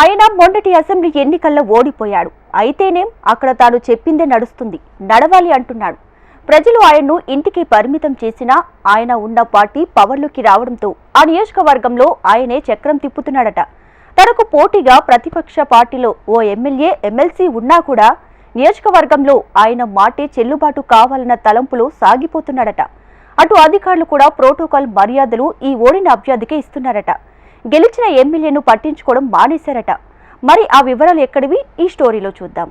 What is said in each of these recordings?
ఆయన మొన్నటి అసెంబ్లీ ఎన్నికల్లో ఓడిపోయాడు. అయితేనేం అక్కడ తాను చెప్పిందే నడుస్తుంది. నడవాలి అంటున్నాడు. ప్రజలు ఆయన్ను ఇంటికి పరిమితం చేసినా ఆయన ఉన్న పార్టీ పవర్లోకి రావడంతో ఆ నియోజకవర్గంలో ఆయనే చక్రం తిప్పుతున్నాడట. తనకు పోటీగా ప్రతిపక్ష పార్టీలో ఓ ఎమ్మెల్యే ఎమ్మెల్సీ ఉన్నా కూడా నియోజకవర్గంలో ఆయన మాటే చెల్లుబాటు కావాలన్న తలంపులో సాగిపోతున్నాడట. అటు అధికారులు కూడా ప్రోటోకాల్ మర్యాదలు ఈ ఓడిన అభ్యర్థికే ఇస్తున్నారట. గెలిచిన ఎమ్మెల్యేను పట్టించుకోవడం మానేశారట. మరి ఆ వివరాలు ఎక్కడివి? ఈ స్టోరీలో చూద్దాం.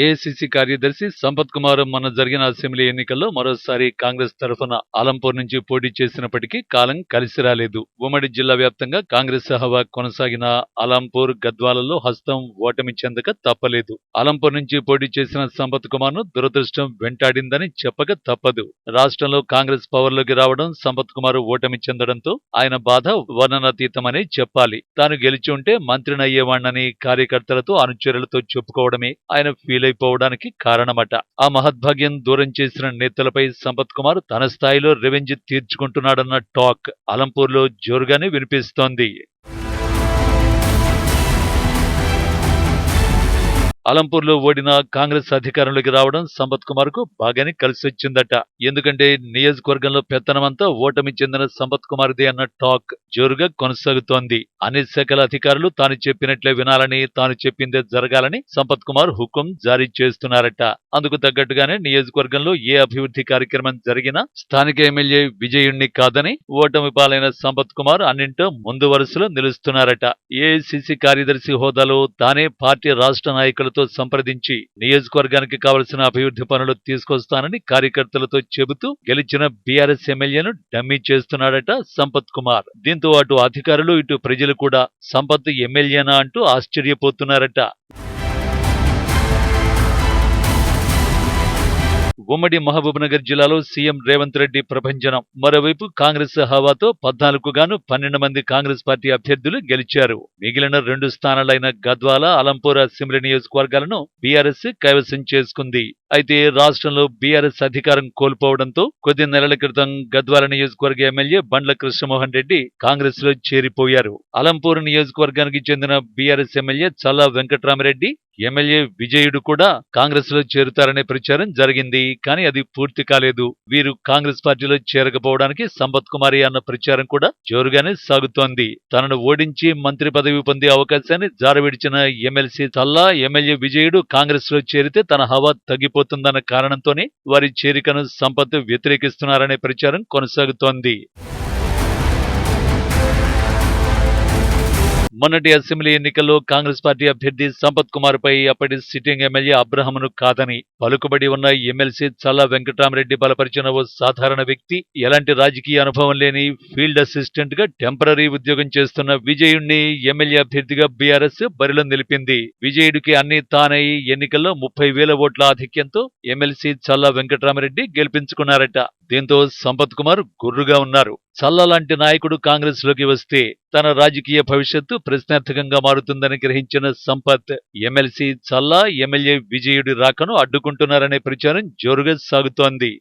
ఏఐసిసి కార్యదర్శి సంపత్ కుమార్ మొన్న జరిగిన అసెంబ్లీ ఎన్నికల్లో మరోసారి కాంగ్రెస్ తరఫున ఆలంపూర్ నుంచి పోటీ చేసినప్పటికీ కాలం కలిసి రాలేదు. ఉమ్మడి జిల్లా వ్యాప్తంగా కాంగ్రెస్ హవా కొనసాగిన ఆలంపూర్ గద్వాలలో హస్తం ఓటమి చెందక తప్పలేదు. ఆలంపూర్ నుంచి పోటీ చేసిన సంపత్ కుమార్ను దురదృష్టం వెంటాడిందని చెప్పక తప్పదు. రాష్ట్రంలో కాంగ్రెస్ పవర్లోకి రావడం సంపత్ కుమార్ ఓటమి చెందడంతో ఆయన బాధ వర్ణనాతీతమని చెప్పాలి. తాను గెలిచి ఉంటే మంత్రినయ్యేవాణ్ణని కార్యకర్తలతో అనుచరులతో చెప్పుకోవడమే ఆయన ఫీల్ ఫెయిలైపోవడానికి కారణమట. ఆ మహద్భాగ్యం దూరం చేసిన నేతలపై సంపత్ కుమార్ తన స్థాయిలో రెవెంజ్ తీర్చుకుంటున్నాడన్న టాక్ అలంపూర్లో జోరుగానే వినిపిస్తోంది. అలంపూర్లో ఓడిన కాంగ్రెస్ అధికారంలోకి రావడం సంపత్ కుమార్కు బాగానే కలిసి వచ్చిందట. ఎందుకంటే నియోజకవర్గంలో పెత్తనమంతా ఓటమి చెందిన సంపత్ కుమార్దే అన్న టాక్ జోరుగా కొనసాగుతోంది. అన్ని శాఖల అధికారులు తాను చెప్పినట్లే వినాలని తాను చెప్పిందే జరగాలని సంపత్ కుమార్ హుకుం జారీ చేస్తున్నారట. అందుకు తగ్గట్టుగానే నియోజకవర్గంలో ఏ అభివృద్ధి కార్యక్రమం జరిగినా స్థానిక ఎమ్మెల్యే విజయుణ్ణి కాదని ఓటమి పాలైన సంపత్ కుమార్ అన్నింటో ముందు వరుసలో నిలుస్తున్నారట. ఏఐసిసి కార్యదర్శి హోదాలో తానే పార్టీ రాష్ట్ర నాయకులు అధికారులతో సంప్రదించి నియోజకవర్గానికి కావలసిన అభివృద్ధి పనులు తీసుకొస్తానని కార్యకర్తలతో చెబుతూ గెలిచిన బీఆర్ఎస్ ఎమ్మెల్యేను డమ్మీ చేస్తున్నాడట సంపత్ కుమార్. దీంతో అటు అధికారులు ఇటు ప్రజలు కూడా సంపత్ ఎమ్మెల్యేనా అంటూ ఆశ్చర్యపోతున్నారట. ఉమ్మడి మహబూబ్నగర్ జిల్లాలో సీఎం రేవంత్ రెడ్డి ప్రభంజనం. మరోవైపు కాంగ్రెస్ హవాతో పద్నాలుగు గాను పన్నెండు మంది కాంగ్రెస్ పార్టీ అభ్యర్థులు గెలిచారు. మిగిలిన రెండు స్థానాలైన గద్వాల అలంపూర అసెంబ్లీ నియోజకవర్గాలను బీఆర్ఎస్ కైవసం చేసుకుంది. అయితే రాష్ట్రంలో బీఆర్ఎస్ అధికారం కోల్పోవడంతో కొద్ది నెలల క్రితం గద్వాల నియోజకవర్గ ఎమ్మెల్యే బండ్ల కృష్ణమోహన్ రెడ్డి కాంగ్రెస్లో చేరిపోయారు. అలంపూర్ నియోజకవర్గానికి చెందిన BRS MLA Challa Venkatramireddy MLA Vijayudu కూడా కాంగ్రెస్లో చేరుతారనే ప్రచారం జరిగింది. కానీ అది పూర్తి కాలేదు. వీరు కాంగ్రెస్ పార్టీలో చేరకపోవడానికి సంపత్ కుమారి అన్న ప్రచారం కూడా జోరుగానే సాగుతోంది. తనను ఓడించి మంత్రి పదవి పొందే అవకాశాన్ని జారవిడిచిన ఎమ్మెల్సీ చల్లా ఎమ్మెల్యే విజయుడు కాంగ్రెస్లో చేరితే తన హవా తగ్గిపోతుందన్న కారణంతోనే వారి చేరికను సంపత్ వ్యతిరేకిస్తున్నారనే ప్రచారం కొనసాగుతోంది. మొన్నటి అసెంబ్లీ ఎన్నికల్లో కాంగ్రెస్ పార్టీ అభ్యర్థి సంపత్ కుమార్ పై అప్పటి సిట్టింగ్ ఎమ్మెల్యే అబ్రహంను కాదని పలుకుబడి ఉన్న ఎమ్మెల్సీ చల్లా వెంకటరామరెడ్డి బలపరిచిన ఓ సాధారణ వ్యక్తి ఎలాంటి రాజకీయ అనుభవం లేని ఫీల్డ్ అసిస్టెంట్గా టెంపరీ ఉద్యోగం చేస్తున్న విజయుణ్ణి ఎమ్మెల్యే అభ్యర్థిగా బీఆర్ఎస్ బరిలో నిలిపింది. విజయుడికి అన్ని తానై ఎన్నికల్లో ముప్పై వేల ఓట్ల ఆధిక్యంతో ఎమ్మెల్సీ చల్లా వెంకటరామరెడ్డి గెలిపించుకున్నారట. దీంతో సంపత్ కుమార్ గుర్రుగా ఉన్నారు. చల్లా లాంటి నాయకుడు కాంగ్రెస్లోకి వస్తే తన రాజకీయ భవిష్యత్తు ప్రశ్నార్థకంగా మారుతుందని గ్రహించిన సంపత్ ఎమ్మెల్సీ చల్లా ఎమ్మెల్యే విజయుడి రాకను అడ్డుకుంటున్నారనే ప్రచారం జోరుగా సాగుతోంది.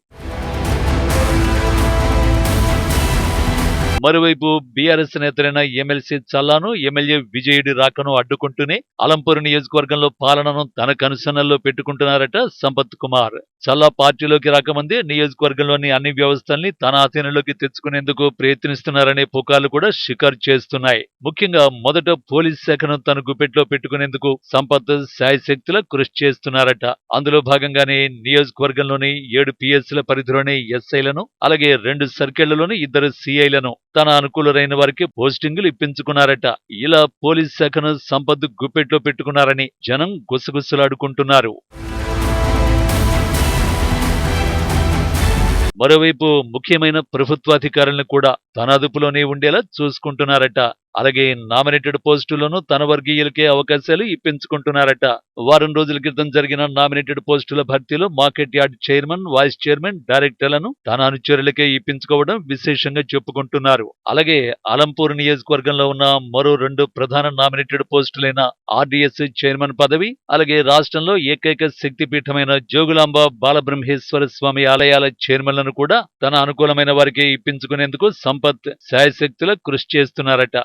మరోవైపు బీఆర్ఎస్ నేతలైన ఎమ్మెల్సీ చల్లాను ఎమ్మెల్యే విజయుడి రాకను అడ్డుకుంటూనే అలంపూర్ నియోజకవర్గంలో పాలనను తన కనుసన్నల్లో పెట్టుకుంటున్నారట సంపత్ కుమార్. చల్లా పార్టీలోకి రాకముందే నియోజకవర్గంలోని అన్ని వ్యవస్థల్ని తన ఆధీనంలోకి తెచ్చుకునేందుకు ప్రయత్నిస్తున్నారనే పుకార్లు కూడా షికారు చేస్తున్నాయి. ముఖ్యంగా మొదట పోలీస్ శాఖను తన గుప్పెట్లో పెట్టుకునేందుకు సంపత్ శాయశక్తుల కృషి చేస్తున్నారట. అందులో భాగంగానే నియోజకవర్గంలోని ఏడు పిఎస్ల పరిధిలోని ఎస్ఐలను అలాగే రెండు సర్కిళ్ళలోని ఇద్దరు సిఐలను తన అనుకూలరైన వారికి పోస్టింగులు ఇప్పించుకున్నారట. ఇలా పోలీస్ శాఖను సంపద్ గుప్పెట్లో పెట్టుకున్నారని జనం గుసగుసలాడుకుంటున్నారు. మరోవైపు ముఖ్యమైన ప్రభుత్వాధికారులను కూడా తన అదుపులోనే ఉండేలా చూసుకుంటున్నారట. అలాగే నామినేటెడ్ పోస్టులను తన వర్గీయులకే అవకాశాలు ఇప్పించుకుంటున్నారట. వారం రోజుల క్రితం జరిగిన నామినేటెడ్ పోస్టుల భర్తీలో market yard chairman vice chairman డైరెక్టర్లను తన అనుచరులకే ఇప్పించుకోవడం విశేషంగా చెప్పుకుంటున్నారు. అలాగే అలంపూర్ నియోజకవర్గంలో ఉన్న మరో రెండు ప్రధాన నామినేటెడ్ పోస్టులైన ఆర్డీఎస్ చైర్మన్ పదవి అలాగే రాష్ట్రంలో ఏకైక శక్తిపీఠమైన జోగులాంబ బాలబ్రహ్మేశ్వర స్వామి ఆలయాల చైర్మన్లను కూడా తన అనుకూలమైన వారికి ఇప్పించుకునేందుకు సంపత్ శాయశక్తుల కృషి చేస్తున్నారట.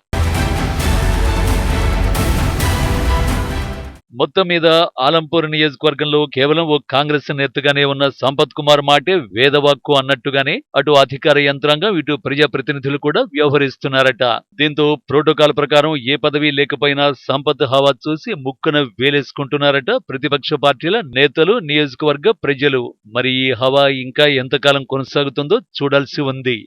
మొత్తం మీద ఆలంపూర్ నియోజకవర్గంలో కేవలం ఓ కాంగ్రెస్ నేతగానే ఉన్న సంపత్ కుమార్ మాటే వేదవాక్కు అన్నట్టుగానే అటు అధికార యంత్రాంగం ఇటు ప్రజాప్రతినిధులు కూడా వ్యవహరిస్తున్నారట. దీంతో ప్రోటోకాల్ ప్రకారం ఏ పదవి లేకపోయినా సంపత్ హవా చూసి ముక్కున వేలేసుకుంటున్నారట ప్రతిపక్ష పార్టీల నేతలు నియోజకవర్గ ప్రజలు. మరి ఈ హవా ఇంకా ఎంతకాలం కొనసాగుతుందో చూడాల్సి ఉంది.